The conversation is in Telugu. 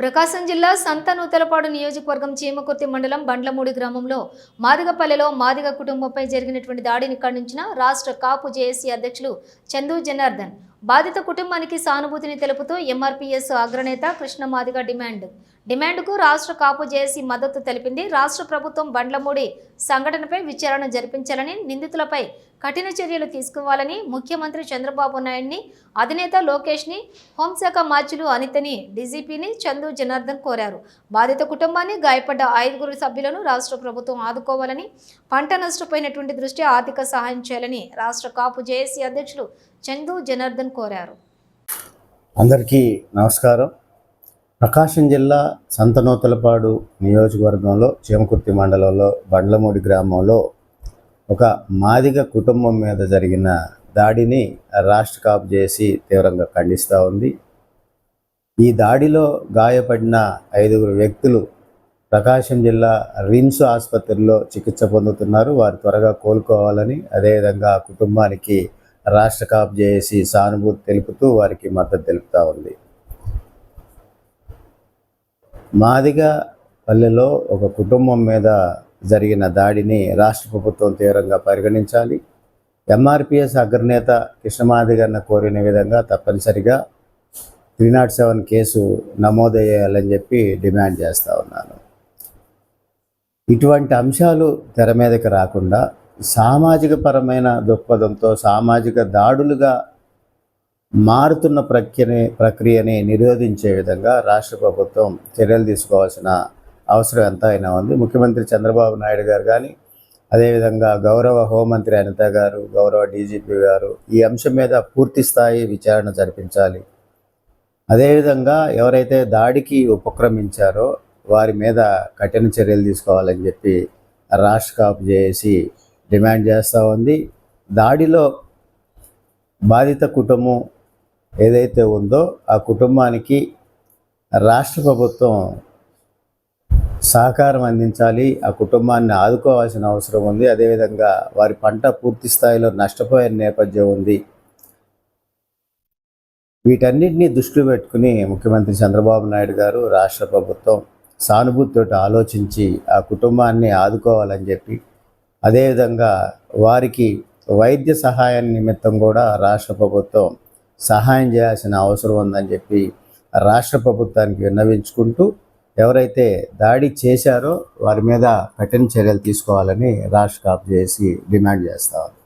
ప్రకాశం జిల్లా సంత నూతలపాడు నియోజకవర్గం చీమకుర్తి మండలం బండ్లమూడి గ్రామంలో మాదిగపల్లెలో మాదిగ కుటుంబంపై జరిగినటువంటి దాడిని ఖండించిన రాష్ట్ర కాపు జేఏసీ అధ్యక్షులు చందు జనార్దన్. బాధిత కుటుంబానికి సానుభూతిని తెలుపుతూ ఎంఆర్పీఎస్ అగ్రనేత కృష్ణ మాదిగ డిమాండ్. డిమాండ్కు రాష్ట్ర కాపు జేఏసీ మద్దతు తెలిపింది. రాష్ట్ర ప్రభుత్వం బండ్లమూడి సంఘటనపై విచారణ జరిపించాలని నిందితులపై కఠిన చర్యలు తీసుకోవాలని ముఖ్యమంత్రి చంద్రబాబు నాయుడిని అధినేత లోకేష్ని హోంశాఖ మార్చులు అనితని డీజీపీని చందు జనార్దన్ కోరారు. బాధిత కుటుంబాన్ని గాయపడ్డ ఐదుగురు సభ్యులను రాష్ట్ర ప్రభుత్వం ఆదుకోవాలని పంట నష్టపోయినటువంటి దృష్ట్యా ఆర్థిక సహాయం చేయాలని రాష్ట్ర కాపు జేఏసీ అధ్యక్షులు చందు జనార్దన్ కోరారు. అందరికీ నమస్కారం. ప్రకాశం జిల్లా సంతనూతలపాడు నియోజకవర్గంలో చీమకుర్తి మండలంలో బండ్లమూడి గ్రామంలో ఒక మాదిగ కుటుంబం మీద జరిగిన దాడిని రాష్ట్ర కాపు చేసి తీవ్రంగా ఖండిస్తూ ఉంది. ఈ దాడిలో గాయపడిన ఐదుగురు వ్యక్తులు ప్రకాశం జిల్లా రిమ్స్ ఆసుపత్రిలో చికిత్స పొందుతున్నారు. వారు త్వరగా కోలుకోవాలని అదేవిధంగా ఆ కుటుంబానికి రాష్ట్ర కాప్ చేసి సానుభూతి తెలుపుతూ వారికి మద్దతు తెలుపుతూ ఉంది. మాదిగ పల్లెలో ఒక కుటుంబం మీద జరిగిన దాడిని రాష్ట్ర ప్రభుత్వం తీవ్రంగా పరిగణించాలి. ఎంఆర్పిఎస్ అగ్రనేత కృష్ణమాదిగన్న కోరిన విధంగా తప్పనిసరిగా త్రీ నాట్ సెవెన్ కేసు నమోదయ్యాలని చెప్పి డిమాండ్ చేస్తూ ఉన్నాను. ఇటువంటి అంశాలు తెర మీదకి రాకుండా సామాజిక పరమైన దృక్పథంతో సామాజిక దాడులుగా మారుతున్న ప్రక్రియని ప్రక్రియని నిరోధించే విధంగా రాష్ట్ర ప్రభుత్వం చర్యలు తీసుకోవాల్సిన అవసరం ఎంతైనా ఉంది. ముఖ్యమంత్రి చంద్రబాబు నాయుడు గారు కానీ అదేవిధంగా గౌరవ హోంమంత్రి అనిత గారు గౌరవ డీజీపీ గారు ఈ అంశం మీద పూర్తి స్థాయి విచారణ జరిపించాలి. అదేవిధంగా ఎవరైతే దాడికి ఉపక్రమించారో వారి మీద కఠిన చర్యలు తీసుకోవాలని చెప్పి రాష్ట్ర కాపు చేసి డిమాండ్ చేస్తూ ఉంది. దాడిలో బాధిత కుటుంబం ఏదైతే ఉందో ఆ కుటుంబానికి రాష్ట్ర ప్రభుత్వం సహకారం అందించాలి ఆ కుటుంబాన్ని ఆదుకోవాల్సిన అవసరం ఉంది. అదేవిధంగా వారి పంట పూర్తి స్థాయిలో నష్టపోయే నేపథ్యం ఉంది. వీటన్నిటిని దృష్టిలో పెట్టుకుని ముఖ్యమంత్రి చంద్రబాబు నాయుడు గారు రాష్ట్ర ప్రభుత్వం సానుభూతితో ఆలోచించి ఆ కుటుంబాన్ని ఆదుకోవాలని చెప్పి అదేవిధంగా వారికి వైద్య సహాయం నిమిత్తం కూడా రాష్ట్ర ప్రభుత్వం సహాయం చేయాల్సిన అవసరం ఉందని చెప్పి రాష్ట్ర ప్రభుత్వానికి విన్నవించుకుంటూ ఎవరైతే దాడి చేశారో వారి మీద కఠిన చర్యలు తీసుకోవాలని రాష్ట్ర కాపు చేసి డిమాండ్ చేస్తా ఉంది.